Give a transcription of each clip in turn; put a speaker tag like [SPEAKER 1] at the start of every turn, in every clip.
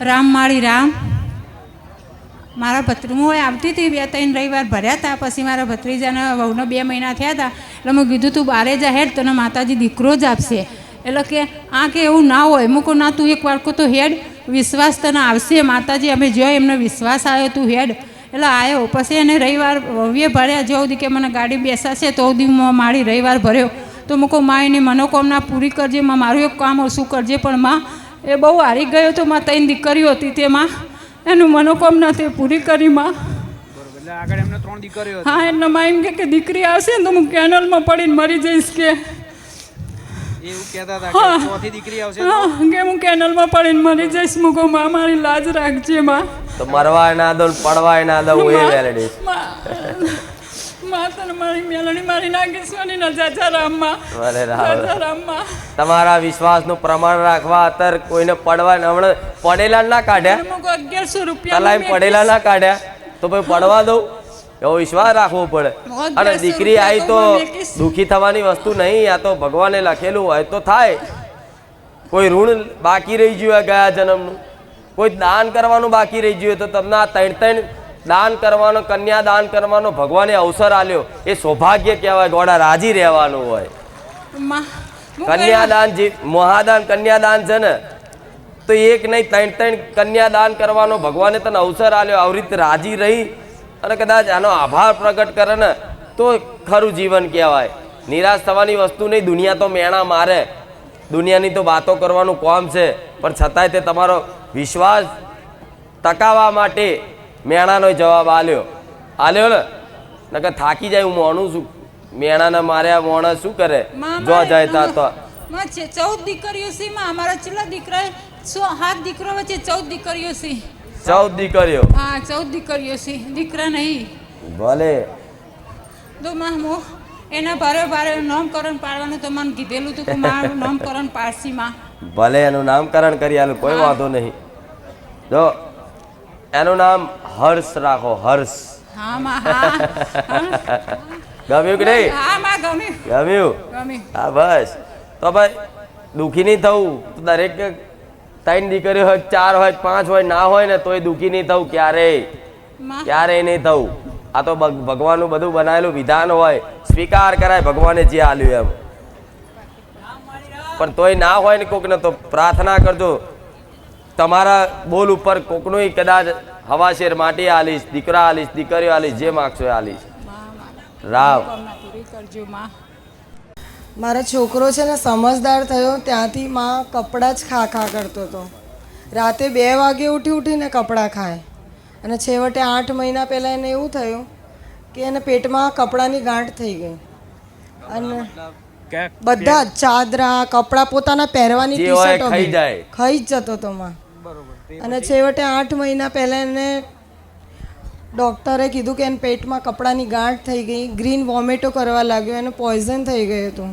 [SPEAKER 1] રામ માળી રામ. મારા ભત્રી હું આવતી હતી બે ત્રણ રવિવાર ભર્યા હતા, પછી મારા ભત્રીજાના વહુને બે મહિના થયા હતા. એટલે મેં કીધું, તું બારે જ હેડ, તને માતાજી દીકરો જ આપશે. એટલે કે, આ કે એવું ના હોય. મૂકો ના, તું એક વાળકો તો હેડ, વિશ્વાસ તને આવશે. માતાજી, અમે જો એમને વિશ્વાસ આવ્યો, તું હેડ. એટલે આવ્યો. પછી એને રવિવાર વહુએ ભર્યા. જો સુધી કે મને ગાડી બેસાશે, તો સુધી મારી રવિવાર ભર્યો. તો મૂકો મા, એની મનોકામના પૂરી કરજે મારું એક કામ ઓછું કરજે, પણ માં એ બહુ હારી ગયો હતો માં ત્રણ દીકરીઓ હતી તેમાં. એનું મનોકામના તે પૂરી કરી માં.
[SPEAKER 2] બરોબર આગળ એમને ત્રણ દીકરીઓ
[SPEAKER 1] હા એટલે માં એમ કે કે દીકરી આવશે ને તો હું કેનલમાં પડીને મરી જઈશ કે.
[SPEAKER 2] એ એવું કહેતા હતા કે દીકરી આવશે
[SPEAKER 1] હા કે હું કેનલમાં પડીને મરી જઈશ. મૂકો માં મારી લાજ રાખજે માં.
[SPEAKER 3] તો મરવાય ના દો પડવાય ના દઉં એ વેલડી
[SPEAKER 1] માં વિશ્વાસ ના
[SPEAKER 3] તમારા પ્રમાણ રાખવા અત્યારે કોઈને પડવા હમણાં પડેલા ના કાઢ્યા?
[SPEAKER 1] અગિયારસો રૂપિયા
[SPEAKER 3] પડેલા ના કાઢ્યા? તો ભાઈ પડવા દઉં? એવો વિશ્વાસ રાખવો પડે. અને દીકરી આવી
[SPEAKER 1] તો
[SPEAKER 3] દુઃખી થવાની વસ્તુ નહીં આ તો ભગવાને લખેલું હોય તો થાય. કોઈ ઋણ બાકી રહી ગયું ગયા જન્મનું? કોઈ દાન કરવાનું બાકી રહી ગયું તો તમને આ ત્રણ ત્રણ દાન કરવાનો કન્યા દાન કરવાનો ભગવાને અવસર આલ્યો એ સૌભાગ્ય કહેવાય ગોડા રાજી રહેવાનું હોય. કન્યાદાન જે મહાદાન કન્યાદાન છે ને તો એક નહીં ત્રણ ત્રણ કન્યાદાન કરવાનો ભગવાને તને અવસર આલ્યો આવી રીતે રાજી રહી અને કદાચ આનો આભાર પ્રગટ કરે ને તો ખરું જીવન કહેવાય. નિરાશ થવાની વસ્તુ નહીં દુનિયા તો મેણા મારે. દુનિયાની તો વાતો કરવાનું કોમ છે પણ છતાંય તે તમારો વિશ્વાસ ટકાવવા માટે મેણાનો જવાબ આલ્યો. આલ્યો ને નકર થાકી જાય હું મોણું છું. મેણાને માર્યા મોણા શું કરે? જો જાય તા તો.
[SPEAKER 1] ચૌદ દીકરીઓ છે માં અમારા છેલ્લા દીકરા હાથ દીકરો વચ્ચે ચૌદ દીકરીઓ છે.
[SPEAKER 3] ચૌદ દીકરીઓ.
[SPEAKER 1] હા ચૌદ દીકરીઓ છે. દીકરા નહીં.
[SPEAKER 3] ભલે.
[SPEAKER 1] તો માં હું એના ભારે ભારે નામકરણ પાડવાનું તો મને કીધેલું હતું કે મારું નામકરણ પાડશી માં.
[SPEAKER 3] ભલે એનું નામકરણ કરી આલું કોઈ વાંધો નહીં. જો એનું નામ હર્ષ રાખો હર્ષ. ગમ્યું કે નહીં?
[SPEAKER 1] ગમ્યું.
[SPEAKER 3] હા બસ. તો ભાઈ દુઃખી નહીં થવું. તો દરેક ત્રણ દીકરીઓ હોય ચાર હોય પાંચ હોય ના હોય ને તોય દુઃખી નહીં થવું ક્યારેય. ક્યારેય નહીં થવું. આ તો ભગ- ભગવાનનું બધું બનાવેલું વિધાન હોય. સ્વીકાર કરાય ભગવાને જે આલ્યું એમ. પણ તોય ના હોય ને કોકને તો પ્રાર્થના કરજો. તમારા બોલ ઉપર કોકનું કદાચ હવાશેર માટી આલીશ દીકરા આલીશ દીકરીઓ આલીશ જે માગશો એ આલીશ.
[SPEAKER 1] રાવ.
[SPEAKER 4] મારો છોકરો છે ને સમજદાર થયો ત્યાંથી માં કપડાં જ ખા ખા કરતો હતો. રાતે બે વાગે ઉઠી ઉઠીને કપડાં ખાય. અને છેવટે આઠ મહિના પહેલાં એને એવું થયું કે એને પેટમાં કપડાની ગાંઠ થઈ ગઈ. અને બધા જ ચાદરા કપડાં પોતાના પહેરવાની ટી શર્ટો
[SPEAKER 3] ખાઈ
[SPEAKER 4] જતો હતો માં. અને છેવટે આઠ મહિના પહેલાં એને ડૉક્ટરે કીધું કે એને પેટમાં કપડાની ગાંઠ થઈ ગઈ ગ્રીન વોમેટો કરવા લાગ્યો એને પોઈઝન થઈ ગયું હતું.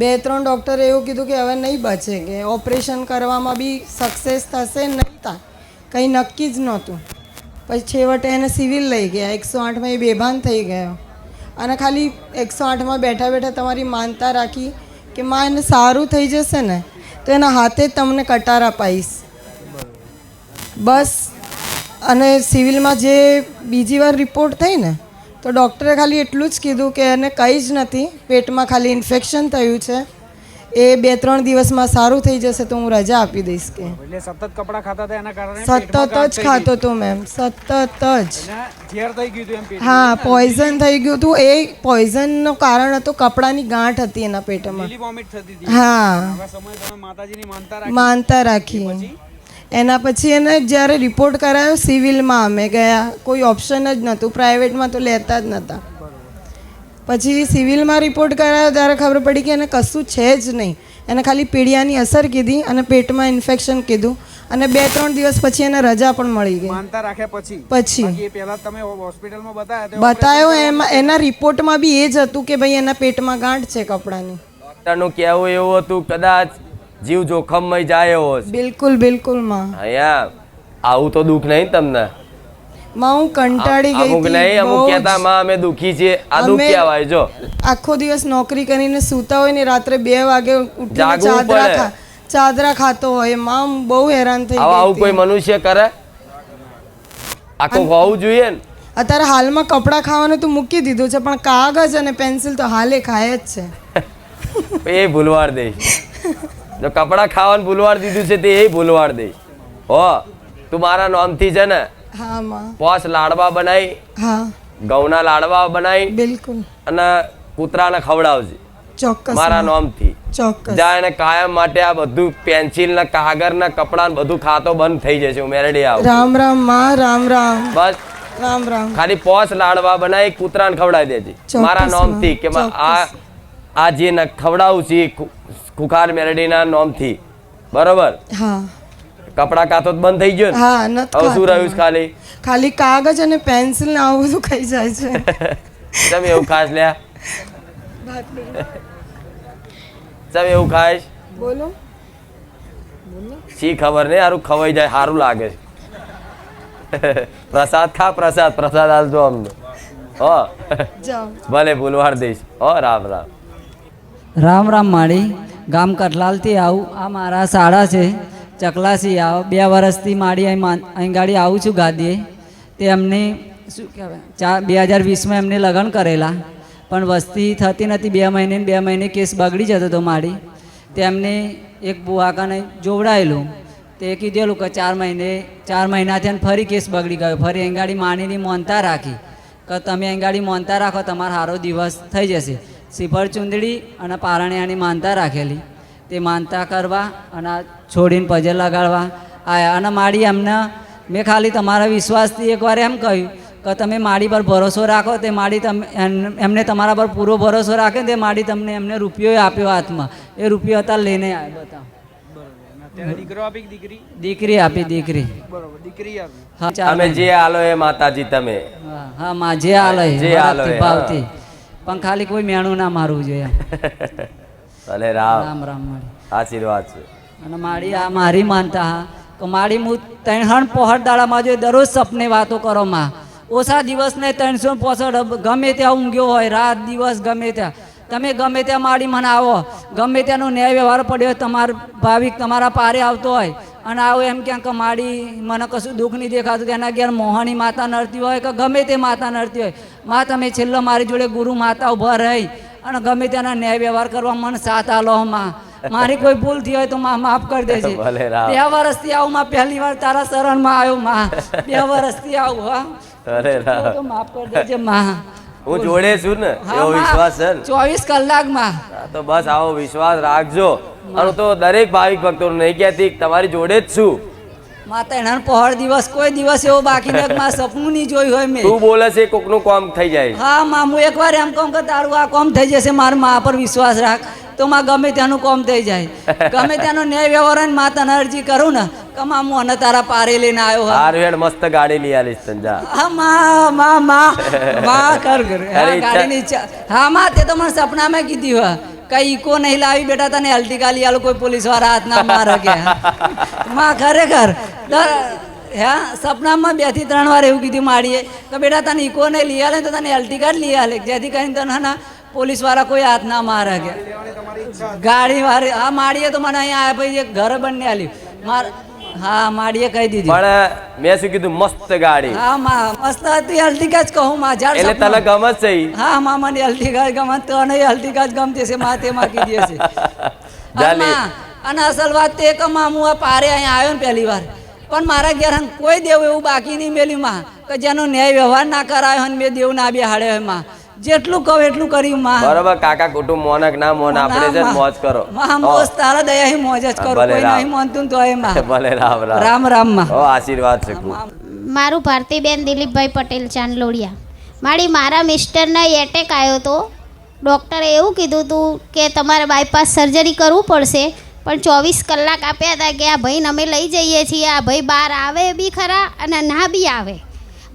[SPEAKER 4] બે ત્રણ ડૉક્ટરે એવું કીધું કે હવે નહીં બચે કે ઓપરેશન કરવામાં બી સક્સેસ થશે નહીં થાય. કંઈ નક્કી જ નહોતું. પછી છેવટે એને સિવિલ લઈ ગયા એકસો આઠમાં એ બેભાન થઈ ગયો. અને ખાલી એકસો આઠમાં બેઠા બેઠા તમારી માનતા રાખી કે માં એને સારું થઈ જશે ને તો એના હાથે જ તમને કટાર અપાઈશ બસ. અને સિવિલમાં જે બીજી વાર રિપોર્ટ થઈ ને તો ડૉક્ટરે ખાલી એટલું જ કીધું કે એને કંઈ જ નથી પેટમાં ખાલી ઇન્ફેક્શન થયું છે. એ બે ત્રણ દિવસમાં સારું થઈ જશે તો હું રજા આપી દઈશ કે.
[SPEAKER 2] એટલે સતત કપડાં ખાતા હતા એના કારણે
[SPEAKER 4] સતત જ ખાતો હતો મેમ સતત જ.
[SPEAKER 2] ઝેર થઈ ગયું હતું એમ
[SPEAKER 4] હા પોઈઝન થઈ ગયું હતું. એ પોઈઝનનો કારણ હતું કપડાની ગાંઠ હતી એના પેટમાં. હા.
[SPEAKER 2] માતાજીની માનતા રાખી.
[SPEAKER 4] એના પછી એને જ્યારે રિપોર્ટ કરાયો સિવિલમાં અમે ગયા. કોઈ ઓપ્શન જ નહોતું. પ્રાઇવેટમાં તો લેતા જ નહોતા પછી સિવિલમાં રિપોર્ટ કરાયો ત્યારે ખબર પડી કે એને કશું છે જ નહીં. એને ખાલી પીડિયાની અસર કીધી અને પેટમાં ઇન્ફેક્શન કીધું. અને બે ત્રણ દિવસ પછી એને રજા પણ મળી ગઈ.
[SPEAKER 2] માનતા રાખ્યા પછી?
[SPEAKER 4] પછી.
[SPEAKER 2] પહેલા તમે હોસ્પિટલમાં બતાવ્યા બતાવ્યો
[SPEAKER 4] બતાયો એમાં એના રિપોર્ટમાં બી એ જ હતું કે ભાઈ એના પેટમાં ગાંઠ છે કપડાની.
[SPEAKER 3] ડોક્ટરનું કહેવું એવું હતું કદાચ જીવ જોખમમાં જાય એવો છે.
[SPEAKER 4] બિલકુલ બિલકુલમાં.
[SPEAKER 3] અહીંયા આવું તો દુઃખ નહીં તમને?
[SPEAKER 4] માં હું કંટાળી ગઈ
[SPEAKER 3] અમુક નહીં અમુક કહેતા માં અમે દુઃખી છીએ. આ દુઃખ કહેવાય જો.
[SPEAKER 4] આખો દિવસ નોકરી કરીને સૂતા હોય ને રાત્રે બે વાગે ઉઠીને ચાદરા ચાદરા ખાતો હોય. માં બહુ હેરાન થઈ
[SPEAKER 3] ગઈ આવું કોઈ મનુષ્ય કરે? આખું હોવું જોઈએ ને?
[SPEAKER 4] અત્યારે હાલમાં કપડાં ખાવાનું તો મૂકી દીધું છે પણ કાગજ અને પેન્સિલ તો હાલે ખાય જ છે.
[SPEAKER 3] એ ભૂલવાડ દઈશ જો કપડાં ખાવાનું ભૂલવાડ દીધું છે તે એ ભૂલવાડ દે. હો તું મારા નામથી છે ને પોસ લાડવા બનાવી ઘઉંના લાડવા બનાવી
[SPEAKER 4] બિલકુલ.
[SPEAKER 3] અને કૂતરાને ખવડાવજે.
[SPEAKER 4] ચોક્કસ
[SPEAKER 3] મારા. નામથી.
[SPEAKER 4] ચોક્કસ.
[SPEAKER 3] જા એને કાયમ માટે આ બધું પેન્સિલ ને કાગળ ને કપડા ને બધું ખાતો બંધ થઈ જશે હું મેરેડી આવું
[SPEAKER 4] રામ રામમાં રામ રામ.
[SPEAKER 3] બસ.
[SPEAKER 4] રામ રામ.
[SPEAKER 3] ખાલી પોસ લાડવા બનાવી કૂતરાને ખવડાવી દેજે. મારા નામથી કે આ આ જે ખવડાવું છું ખુખાર મેરડીના નોમથી. બરોબર?
[SPEAKER 4] હા.
[SPEAKER 3] કપડા કાતો બંધ થઈ ગયો
[SPEAKER 4] હા નથી
[SPEAKER 3] હવે શું રહ્યું છે ખાલી?
[SPEAKER 4] ખાલી કાગજ અને પેન્સિલ ને આવું બધું ખાઈ જાય છે.
[SPEAKER 3] તમે એવું ખાસ લ્યા? તમે એવું ખાઈશ?
[SPEAKER 4] બોલો.
[SPEAKER 3] શી ખબર નહીં સારું ખવાઈ જાય સારું લાગે છે. પ્રસાદ ખા પ્રસાદ પ્રસાદ આલજો અમને. હો. ભલે ભૂલવાડ દઈશ. હો રામ રામ.
[SPEAKER 5] રામ રામ માળી. ગામ કટલાલથી આવું. આ મારા શાળા છે. ચકલાસી આવ. બે વર્ષથી મારી અહીં ગાડી આવું છું ગાદીએ. તે એમને શું કહેવાય? ચાર બે હજાર વીસમાં એમને લગ્ન કરેલા. પણ વસ્તી થતી નથી. બે મહિને બે મહિને કેસ બગડી જતો હતો મારી તેમને એક બુઆકાને જોવડાયેલું. તે કીધેલું કે ચાર મહિને ચાર મહિનાથી ફરી કેસ બગડી ગયો. ફરી અહીં ગાડી માનીની મોનતા રાખી. કે તમે અહીં ગાડી મોનતા રાખો, તમારો સારો દિવસ થઈ જશે. શ્રીફળ ચુંદડી અને પારણિયાની માનતા રાખેલી. તે માનતા કરવા અને છોડીને પજે લગાડવા આયા. અને માડી એમને મેં ખાલી તમારા વિશ્વાસથી એકવાર એમ કહ્યું કે તમે માડી પર ભરોસો રાખો તે માડી તમે એમને તમારા પર પૂરો ભરોસો રાખે તે માડી તમને એમને રૂપિયો આપ્યો હાથમાં. એ રૂપિયો અત્યારે લઈને આવ્યો બતાવો.
[SPEAKER 2] દીકરો આપી દીકરી?
[SPEAKER 5] દીકરી આપી દીકરી.
[SPEAKER 2] બરોબર દીકરી આપી.
[SPEAKER 5] હા ચાલો.
[SPEAKER 3] અમે જે આલો એ માતાજી તમે.
[SPEAKER 5] હા હા માં જે આલે
[SPEAKER 3] જે આલે,
[SPEAKER 5] ભાવથી. પણ ખાલી કોઈ મેણું ના મારવું જોઈએ.
[SPEAKER 3] ભલે રામ.
[SPEAKER 5] રામ રામ માળી
[SPEAKER 3] આશીર્વાદ છે.
[SPEAKER 5] અને મારી આ મારી માનતા હા કે મારી હું ત્રણ પહોળ દાડામાં જોઈએ દરરોજ સપને વાતો કરો માં ઓછા દિવસને ત્રણસો પોસઠ ગમે ત્યાં ઊંઘ્યો હોય રાત દિવસ ગમે ત્યાં. તમે ગમે ત્યાં માળી મને આવો ગમે ત્યાંનો ન્યાય વ્યવહાર પડ્યો હોય તમારો ભાવિક તમારા પારે આવતો હોય અને આવું એમ ક્યાંક માડી મને કશું દુઃખ નહીં દેખાતું એના ઘેર મોહની માતા નડતી હોય કે ગમે તે માતા નડતી હોય. માં તમે છેલ્લો મારી જોડે ગુરુ માતા ઊભા રહી અને ગમે તેના ન્યાય વ્યવહાર કરવા મને સાથ આલો માં. મારી કોઈ ભૂલ થઈ હોય તો માં માફ કરી દેજે. બે વર્ષથી આવું માં પહેલી વાર તારા શરણમાં આવ્યો માં. બે વર્ષથી આવું હા. તો માફ કરી દેજે માં.
[SPEAKER 3] હું જોડે છું ને એવો વિશ્વાસ છે ને.
[SPEAKER 5] ચોવીસ કલાકમાં.
[SPEAKER 3] તો બસ આવો વિશ્વાસ રાખજો. અને તો દરેક ભાવિક ભક્તો નહીં કહેતી તમારી જોડે જ છું.
[SPEAKER 5] માતા એના પહોળ દિવસ કોઈ દિવસ એવો બાકી નથી માં સપનું નહીં જોયું હોય મેં.
[SPEAKER 3] તું બોલે છે કોકનું કોમ થઈ જાય.
[SPEAKER 5] હા મામું એકવાર એમ કોમ કે તારું આ કોમ થઈ જશે મારા મા પર વિશ્વાસ રાખ. તો માં ગમે ત્યાંનું કોમ થઈ જાય. ગમે ત્યાંનો ન્યાય વ્યવહાર હોયમાં તને અરજી કરું ને કે અને તારા પારે લઈને આવ્યો
[SPEAKER 3] હારું મસ્ત ગાડી લઈ આલીશ તને
[SPEAKER 5] હા માં માં માં માં કર કર ગાડીની હા માં તે તો મને સપનામાં કીધી હોય કઈ ઈકો નહીં લાવી બેટા તને અલ્ટિકા લઈ આલો કોઈ પોલીસવાળા હાથ ના મારે કે માં ખરેખર હે સપનામાં બેથી ત્રણ વાર એવું કીધું માડીએ કે બેટા તને ઈકો નહીં લઈ આલે તો તને એલટી જ લઈ આલે જેથી કરીને તને ના પોલીસવાળા કોઈ હાથ ના મારે કે ગાડી વાળી હા માડીએ તો મને અહીંયા આવ્યા પછી ઘર બંને આલી. માર હા માડીએ કહી દીધી.
[SPEAKER 3] પણ મેં શું કીધું મસ્ત ગાડી.
[SPEAKER 5] હા માં મસ્ત હતી અલ્ટિકા જ કહું માં જાર
[SPEAKER 3] એટલે તને ગમે જ છે
[SPEAKER 5] હા માં મને અલ્ટિકા ગમે તો અને અલ્ટિકા જ ગમતી છે માં તેમાં કીધી છે.
[SPEAKER 3] જાલી.
[SPEAKER 5] અને અસલ વાત તે કે માં હું આ પારે અહીંયા આવ્યો ને પહેલી વાર. પણ મારા ઘેર કોઈ દેવ એવું બાકી નહીં મેલ્યું માં કે જેનો ન્યાય વ્યવહાર ના કરાયો ને મેં દેવ ના બે હોયમાં. જેટલું કહો એટલું કર્યું માં.
[SPEAKER 3] બરોબર કાકા કુટુંબ મોનક ના મોન આપણે
[SPEAKER 5] જ
[SPEAKER 3] મોજ કરો.
[SPEAKER 5] માં મોજ તારા દયા મોજ જ કરો. કોઈ નહીં માનતું તો એ માં.
[SPEAKER 3] ભલે રામ રામ.
[SPEAKER 5] રામ રામમાં.
[SPEAKER 3] ઓ આશીર્વાદ છે ખૂબ
[SPEAKER 6] મારું ભારતીબેન દિલીપભાઈ પટેલ ચાંદલોડિયા. મારી મારા મિસ્ટરને એટેક આવ્યો તો. ડૉક્ટરે એવું કીધું હતું કે તમારે બાયપાસ સર્જરી કરવું પડશે પણ ચોવીસ કલાક આપ્યા હતા કે આ ભાઈને અમે લઈ જઈએ છીએ આ ભાઈ બહાર આવે બી ખરા અને ના બી આવે.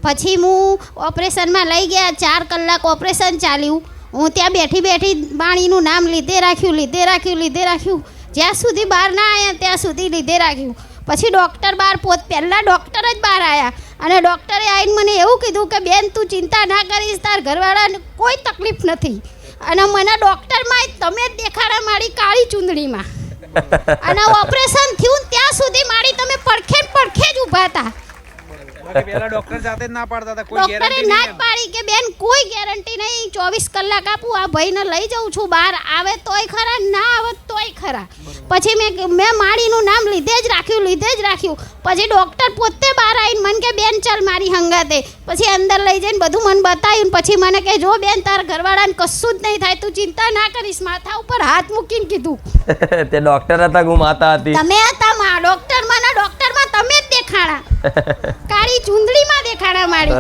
[SPEAKER 6] પછી હું ઓપરેશનમાં લઈ ગયા, ચાર કલાક ઓપરેશન ચાલ્યું. હું ત્યાં બેઠી બેઠી પાણીનું નામ લીધે રાખ્યું લીધે રાખ્યું લીધે રાખ્યું. જ્યાં સુધી બહાર ના આવ્યા ત્યાં સુધી લીધે રાખ્યું. પછી ડૉક્ટર બહાર પોત પહેલાં ડૉક્ટર જ બહાર આવ્યા અને ડૉક્ટરે આવીને મને એવું કીધું કે, બેન, તું ચિંતા ના કરીશ, તાર ઘરવાળાને કોઈ તકલીફ નથી. અને મને ડૉક્ટરમાં તમે જ દેખાડા મારી કાળી ચૂંદડીમાં. અને ઓપરેશન થયું ત્યાં સુધી મારી તમે પડખે પડખે જ ઊભા હતા.
[SPEAKER 2] પહેલા ડોક્ટર જાતે જ ના પાડતા હતા કોઈ
[SPEAKER 6] ડોક્ટરે
[SPEAKER 2] ગેરંટી
[SPEAKER 6] ના જ પાડી કે બેન કોઈ ગેરંટી નહીં. ચોવીસ કલાક આપું આ ભાઈને લઈ જાઉં છું. બહાર આવે તોય ખરા ના આવે તોય ખરા. પછી મેં મેં માળીનું નામ લીધે જ રાખ્યું લીધે જ રાખ્યું. પછી ડોક્ટર પોતે બહાર આવીને મને કે બેન ચાલ મારી હંગાતે. પછી અંદર લઈ જઈને બધું મને બતાવ્યું ને પછી મને કે જો બેન તાર ઘરવાળાને કશું જ નહીં થાય તું ચિંતા ના કરીશ. માથા ઉપર હાથ મૂકીને કીધું.
[SPEAKER 3] તે ડોક્ટર હતા હું માતા હતી?
[SPEAKER 6] તમે હતા માં ડોક્ટરમાં ડોક્ટરમાં તમે જ દેખાણા કાળી ચૂંદડીમાં દેખાણા મારી.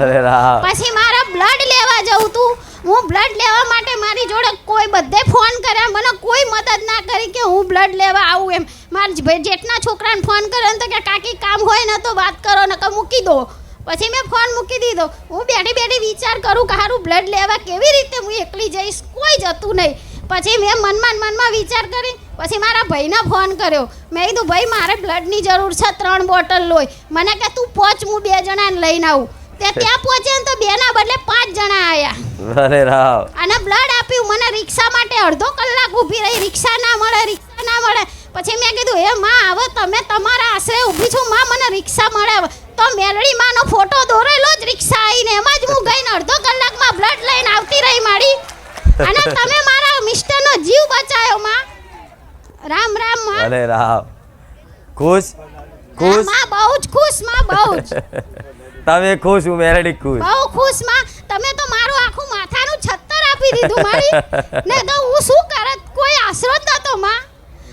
[SPEAKER 6] પછી મારા બ્લડ લેવા જવું તું. હું બ્લડ લેવા માટે મારી જોડે કોઈ બધે ફોન કર્યા મને કોઈ મદદ ના કરી કે હું બ્લડ લેવા આવું એમ. મારા જેટના છોકરાને ફોન કર્યો તો કે કાકી કામ હોય ને તો વાત કરો ને કે મૂકી દો. પછી મેં ફોન મૂકી દીધો. હું બેઠી બેઠી વિચાર કરું કે હારું બ્લડ લેવા કેવી રીતે હું એકલી જઈશ? કોઈ જતું નહીં. પછી મેં મનમાં મનમાં વિચાર કરી પછી મારા ભાઈને ફોન કર્યો. મેં કીધું ભાઈ મારે બ્લડની જરૂર છે ત્રણ બોટલ લોય મને કે તું પહોંચ હું બે જણાને લઈને આવું. તે ત્યાં પહોંચે ને તો બેના બદલે પાંચ જણા આવ્યા
[SPEAKER 3] અરે રાવ.
[SPEAKER 6] અને બ્લડ આપ્યું. મને રિક્ષા માટે અડધો કલાક ઊભી રહી. રિક્ષા ના મળે રિક્ષા ના મળે. પછી મેં કીધું હે માં આવો તમે તમારા આશરે ઊભી છું. માં મને રિક્ષા મળે હવે." તો મેલડી માનો ફોટો દોરેલો જ રિક્ષા આવીને. એમાં જ હું ગઈને અડધો કલાકમાં બ્લડ લઈને આવતી રહી મારી. અને તમે મારા મિસ્ટરનો જીવ બચાવ્યો માં રામ રામમાં
[SPEAKER 3] અરે રામ. ખુશ? ખુશ?
[SPEAKER 6] માં બહુ જ ખુશમાં બહુ જ.
[SPEAKER 3] તમે ખુશ હું મેરેડી ખુશ.
[SPEAKER 6] બહુ ખુશમાં. તમે તો મારું આખું માથાનું છત્તર આપી દીધું મારી. ને તો હું શું કરત કોઈ આશરો નતો માં.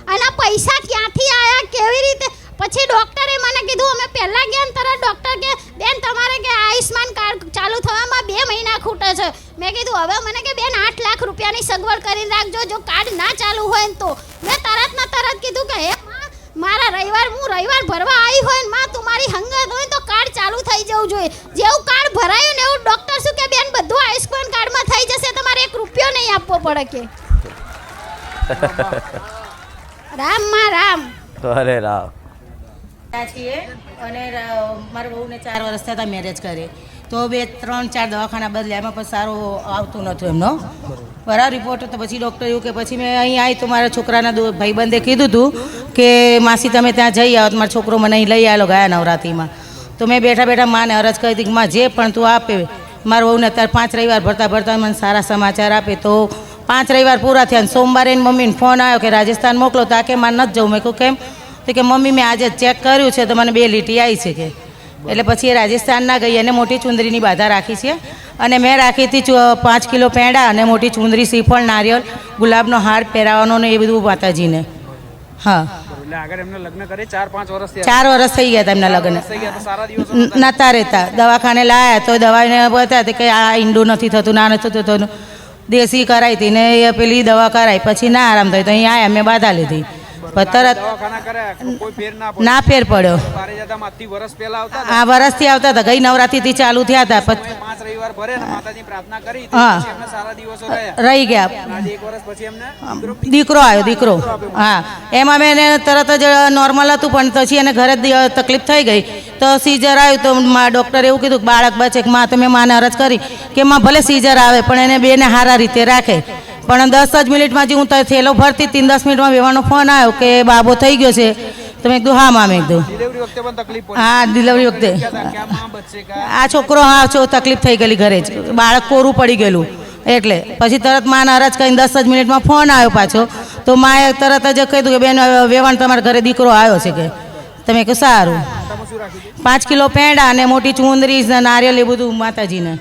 [SPEAKER 6] અને પૈસા ક્યાંથી આયા કેવી રીતે? પછી ડોક્ટરે મને કીધું અમે પહેલા ગયા તરત ડોક્ટર કે બેન તમારે કે આયુષ્માન કાર્ડ ચાલુ થવામાં બે મહિના ખૂટે છે. મેં કીધું હવે મને કે બેન આઠ લાખ રૂપિયાની સગવડ કરી રાખજો જો કાર્ડ ના ચાલુ હોય તો. મેં તરત ને તરત કીધું કે હે માં, મારા રવિવાર હું રવિવાર ભરવા આવી હોય ને માં તું મારી હંગત હોય તો કાર્ડ ચાલુ થઈ જવું જોઈએ. જેવું કાર્ડ ભરાયું ને એવું ડોક્ટર શું કે બેન બધું આયુષ્યમાન કાર્ડમાં થઈ જશે તમારે એક રૂપિયો નહીં આપવો પડે કે. રામમાં રામ.
[SPEAKER 3] અરે રામ.
[SPEAKER 7] છીએ અને મારા બહુને ચાર વર્ષ થયા હતા મેરેજ કરે. તો બે ત્રણ ચાર દવાખાના બદલ્યા. એમાં પણ સારું આવતું નહોતું એમનો. બરાબર રિપોર્ટ તો પછી ડૉક્ટર એવું કે પછી મેં અહીં આવી તો મારા છોકરાના દો ભાઈબંધે કીધું હતું કે માસી તમે ત્યાં જઈ આવો. તો મારો છોકરો મને અહીં લઈ આવેલો ગયા નવરાત્રિમાં. તો મેં બેઠા બેઠા માને અરજ કરી હતી કે માં જે પણ તું આપે, મારું વહુને અત્યારે પાંચ રવિવાર ભરતા ભરતા મને સારા સમાચાર આપે. તો પાંચ રવિવાર પૂરા થયા અને સોમવારે એની મમ્મીને ફોન આવ્યો કે રાજસ્થાન મોકલો, તો આ કે મારે નથી જવું. મેં કહું કેમ? તો કે મમ્મી, મેં આજે ચેક કર્યું છે, તો મને બે લીટી આવી છે કે. એટલે પછી એ રાજસ્થાન ગઈ અને મોટી ચુંદરીની બાધા રાખી છે. અને મેં રાખી હતી પાંચ કિલો પેંડા અને મોટી ચુંદરી, શ્રીફળ નારિયેળ ગુલાબનો હાર પહેરાવાનો ને એ બધું માતાજીને હા.
[SPEAKER 2] એટલે આગળ એમને લગ્ન કરે ચાર પાંચ વર્ષ
[SPEAKER 7] ચાર વર્ષ થઈ ગયા તેમના લગ્ન. નતા રહેતા. દવાખાને લાયા તો દવાને બતાવ્યા કે આ ઈંડું નથી થતું ના નથી થતું દેશી કરાવી હતી ને એ પેલી દવા કરાવી પછી ના આરામ થયો. તો અહીં આયા મેં બાધા લીધી. તરત
[SPEAKER 2] ના
[SPEAKER 7] ફેર પડ્યો. આ વરસથી આવતા હતા ગઈ નવરાત્રિથી ચાલુ થયા હતા હા. રહી ગયા.
[SPEAKER 2] દીકરો
[SPEAKER 7] આવ્યો દીકરો. હા. એમાં મેં એને તરત જ નોર્મલ હતું પણ પછી એને ઘરે તકલીફ થઈ ગઈ. તો સીઝર આવ્યું તો ડૉક્ટરે એવું કીધું કે બાળક બચે કે માં તો મેં માને અરજ કરી કે માં ભલે સીઝર આવે પણ એને બેને સારા રીતે રાખે. પણ દસ જ મિનિટમાં જે હું થેલો ભરતી હતી દસ મિનિટમાં વેવાનો ફોન આવ્યો કે બાબો થઈ ગયો છે તો મેં કીધું હા માં મેં કીધું હા ડિલિવરી વખતે.
[SPEAKER 2] આ
[SPEAKER 7] છોકરો હા છો તકલીફ થઈ ગયેલી ઘરે જ. બાળક કોરું પડી ગયેલું. એટલે પછી તરત મા અરજ કરીને દસ જ મિનિટમાં ફોન આવ્યો પાછો. તો માએ તરત જ કીધું કે બેન વેવાણ તમારા ઘરે દીકરો આવ્યો છે કે. તમે કહ્યું સારું. પાંચ કિલો પેંડા અને મોટી ચુંદરી નારિયેલ એ બધું માતાજીને.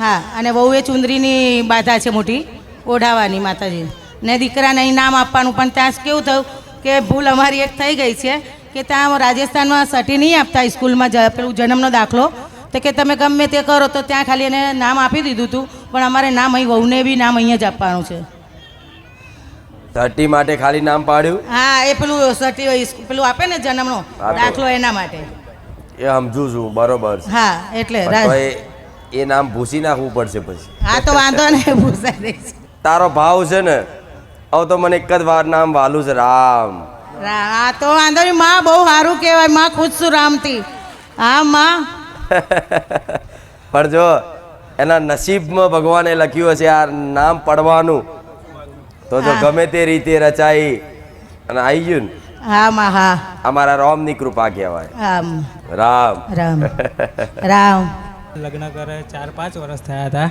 [SPEAKER 7] હા અને બહુ એ ચુંદરીની બાધા છે મોટી. ઓઢાવાની માતાજી. ને દીકરાને અહીં નામ આપવાનું પણ ત્યાં કેવું થયું કે ભૂલ અમારી એક થઈ ગઈ છે કે ત્યાં રાજસ્થાનમાં સટી નહીં આપતા સ્કૂલમાં જ- પેલું જન્મનો દાખલો. તો કે તમે ગમે તે કરો તો ત્યાં ખાલી એને નામ આપી દીધું હતું પણ અમારે નામ અહીં વહુને બી નામ અહીંયા જ આપવાનું છે.
[SPEAKER 3] સટી માટે ખાલી નામ પાડ્યું?
[SPEAKER 7] હા એ પેલું સટી પેલું આપે ને જન્મનો દાખલો એના માટે.
[SPEAKER 3] એ સમજુ છું બરોબર
[SPEAKER 7] હા એટલે
[SPEAKER 3] એ નામ ભૂસી નાખવું પડશે પછી.
[SPEAKER 7] હા તો વાંધો નહીં ભૂસાઈ દઈશ.
[SPEAKER 3] તારો ભાવ છે ને હવે તો મને એક જ વાર નામ વાલું છે રામ.
[SPEAKER 7] આ તો વાંધો નહીં માં બહુ સારું કહેવાયમાં ખુશ છું રામથી. હા માં.
[SPEAKER 3] પણ જો એના નસીબમાં ભગવાને લખ્યું હશે આ નામ પડવાનું. તો જો ગમે તે રીતે રચાઈ અને આવી ગયું ને
[SPEAKER 7] હા માં હા.
[SPEAKER 3] અમારા રામની કૃપા કહેવાય.
[SPEAKER 7] આમ
[SPEAKER 3] રામ.
[SPEAKER 7] રામ. રામ.
[SPEAKER 8] લગ્ન કરે ચાર પાંચ વર્ષ થયા હતા.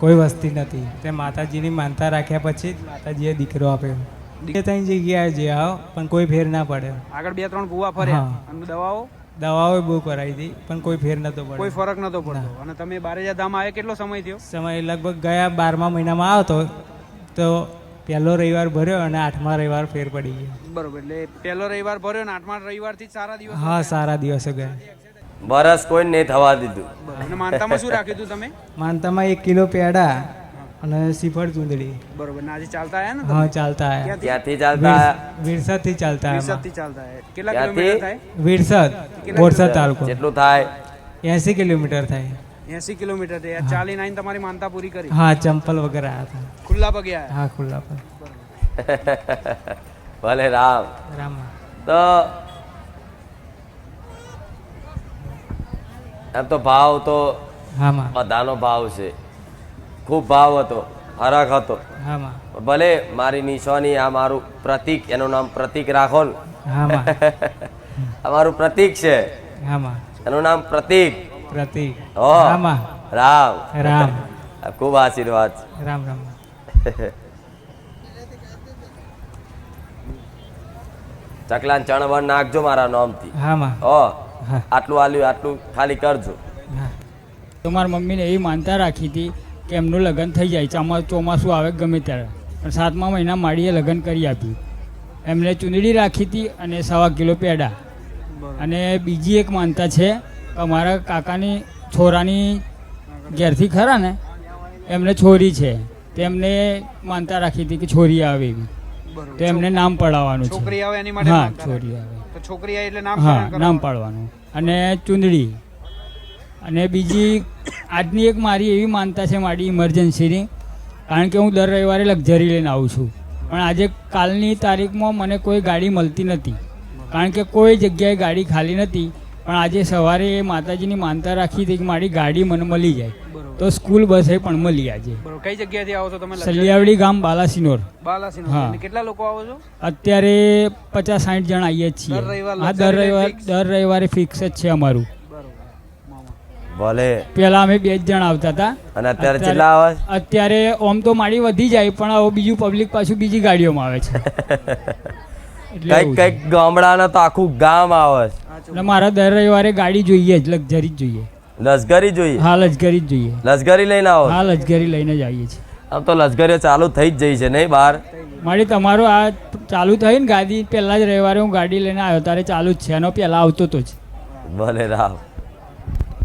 [SPEAKER 8] કોઈ વસ્તી નથી. તે માતાજીની માનતા રાખ્યા પછી જ માતાજીએ દીકરો આપ્યો. બે ત્રણ જગ્યાએ જે આવો પણ કોઈ ફેર ના પડે.
[SPEAKER 2] આગળ બે ત્રણ ભૂવા ફર્યા અને દવાઓ?
[SPEAKER 8] દવાઓ બહુ કરાવી હતી પણ કોઈ ફેર નતો
[SPEAKER 2] કોઈ ફરક નતો પડતો. અને તમે બારેજા ધામ આવ્યા કેટલો સમય થયો?
[SPEAKER 8] સમય લગભગ ગયા બારમા મહિનામાં આવતો તો પહેલો રવિવાર ભર્યો અને આઠમા રવિવાર ફેર પડી ગયો.
[SPEAKER 2] બરોબર એટલે પહેલો રવિવાર ભર્યો ને આઠમા રવિવારથી સારા દિવસ
[SPEAKER 8] હા સારા દિવસો ગયા.
[SPEAKER 3] વરસ કોઈ નહીં થવા દીધું.
[SPEAKER 2] અને માનતામાં શું રાખ્યું હતું તમે?
[SPEAKER 8] માનતામાં એક કિલો પેડા અને શ્રીફળ ચૂંદડી.
[SPEAKER 2] બરોબર. ને આજે ચાલતા આવ્યા ને
[SPEAKER 8] હા ચાલતા આયા.
[SPEAKER 3] ત્યાંથી ચાલતા
[SPEAKER 8] વિરસદથી ચાલતા આયા
[SPEAKER 2] વિરસદથી ચાલતા આવ્યા કેટલા કિલોમીટર થાય?
[SPEAKER 8] વિરસદ બોરસદ તાલુકો.
[SPEAKER 3] કેટલું થાય.
[SPEAKER 8] એસી કિલોમીટર થાય.
[SPEAKER 2] એસી કિલોમીટર થાય. ચાલીને આવીને તમારી માનતા પૂરી કરી?
[SPEAKER 8] હા ચંપલ વગેરે આવ્યા હતા.
[SPEAKER 2] ખુલ્લા પગે આવ્યા
[SPEAKER 8] હા ખુલ્લા પર
[SPEAKER 3] ભલે રામ.
[SPEAKER 8] રામ.
[SPEAKER 3] તો એમ તો ભાવ તો બધાનો ભાવ છે. ખૂબ ભાવ હતો હરખ હતો. ભલે મારી નિશાની આ મારું પ્રતિક એનું નામ પ્રતીક રાખો ને.
[SPEAKER 8] હા માં
[SPEAKER 3] આ મારું પ્રતીક છે. એનું નામ પ્રતિક.
[SPEAKER 8] પ્રતિક.
[SPEAKER 3] રામ.
[SPEAKER 8] રામ.
[SPEAKER 3] ખૂબ આશીર્વાદ
[SPEAKER 8] રામ રામ.
[SPEAKER 3] ચકલાન ચણવણ નાખજો મારા નામથી.
[SPEAKER 8] હા.
[SPEAKER 3] ઓ. આટલું આલ્યું આટલું ખાલી કરજો.
[SPEAKER 9] તો મારી મમ્મીને એવી માનતા રાખી હતી કે એમનું લગ્ન થઈ જાય ચોમા ચોમાસું આવે ગમે ત્યારે. પણ સાતમા મહિના માળીએ લગ્ન કરી આપ્યું એમને ચૂંદડી રાખી હતી અને સવા કિલો પેડા. અને બીજી એક માનતા છે અમારા કાકાની છોરાની ઘેરથી ખરા ને એમને છોરી છે. તેમને માનતા રાખી હતી કે છોરી આવે એવી. તો એમને નામ પડાવવાનું છે. હા છોરી આવે.
[SPEAKER 2] તો છોકરી એટલે નામ
[SPEAKER 9] હા નામ પાડવાનું. અને ચૂંદડી. અને બીજી આજની એક મારી એવી માનતા છે મારી ઇમરજન્સીની કારણ કે હું દર રવિવારે લક્ઝરી લઈને આવું છું. પણ આજે કાલની તારીખમાં મને કોઈ ગાડી મળતી નથી. કારણ કે કોઈ જગ્યાએ ગાડી ખાલી નથી. પણ આજે સવારે એ માતાજીની માનતા રાખી હતી કે મારી ગાડી મને મળી જાય. તો સ્કૂલ બસે પણ મળી આજે.
[SPEAKER 2] બરોબર. કઈ જગ્યાથી આવો છો તમે?
[SPEAKER 9] સલિયાવડી ગામ બાલાસિનોર.
[SPEAKER 2] બાલાસિનોર.
[SPEAKER 9] હા.
[SPEAKER 2] કેટલા લોકો આવો છો?
[SPEAKER 9] અત્યારે પચાસ સાઠ જણ આવીએ જ છીએ. હા દર રવિવાર દર રવિવારે ફિક્સ જ છે અમારું.
[SPEAKER 3] ભલે.
[SPEAKER 9] પહેલા અમે બે જ જણ આવતા હતા.
[SPEAKER 3] અને અત્યારે કેટલા આવે?
[SPEAKER 9] અત્યારે ઓમ તો માડી વધી જાય પણ હવે બીજું પબ્લિક પાછું બીજી ગાડીઓમાં આવે છે. એટલે
[SPEAKER 3] કંઈક કંઈક ગામડાના તો આખું ગામ આવે છે.
[SPEAKER 9] એટલે મારા દર રવિવારે ગાડી જોઈએ જ લક્ઝરી જ જોઈએ.
[SPEAKER 3] લશ્કરી જોઈએ?
[SPEAKER 9] હા લશ્કરી જ જોઈએ.
[SPEAKER 3] લશ્કરી લઈને આવો.
[SPEAKER 9] હા લશ્કરી લઈને જ આવીએ છીએ.
[SPEAKER 3] આમ તો લશ્કરીઓ ચાલુ થઈ જ જઈ છે નહીં બહાર?
[SPEAKER 9] મારી તમારો આ ચાલુ થઈ ને ગાડી પહેલા જ રવિવારે હું ગાડી લઈને આવ્યો ત્યારે ચાલુ જ છે એનો પહેલા આવતો તો જ.
[SPEAKER 3] ભલે રામ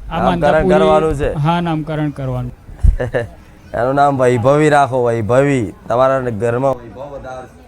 [SPEAKER 3] નામકરણ કરવાનું છે.
[SPEAKER 9] હા નામકરણ કરવાનું.
[SPEAKER 3] એનું નામ વૈભવી રાખો વૈભવી. તમારા ઘરમાં વૈભવ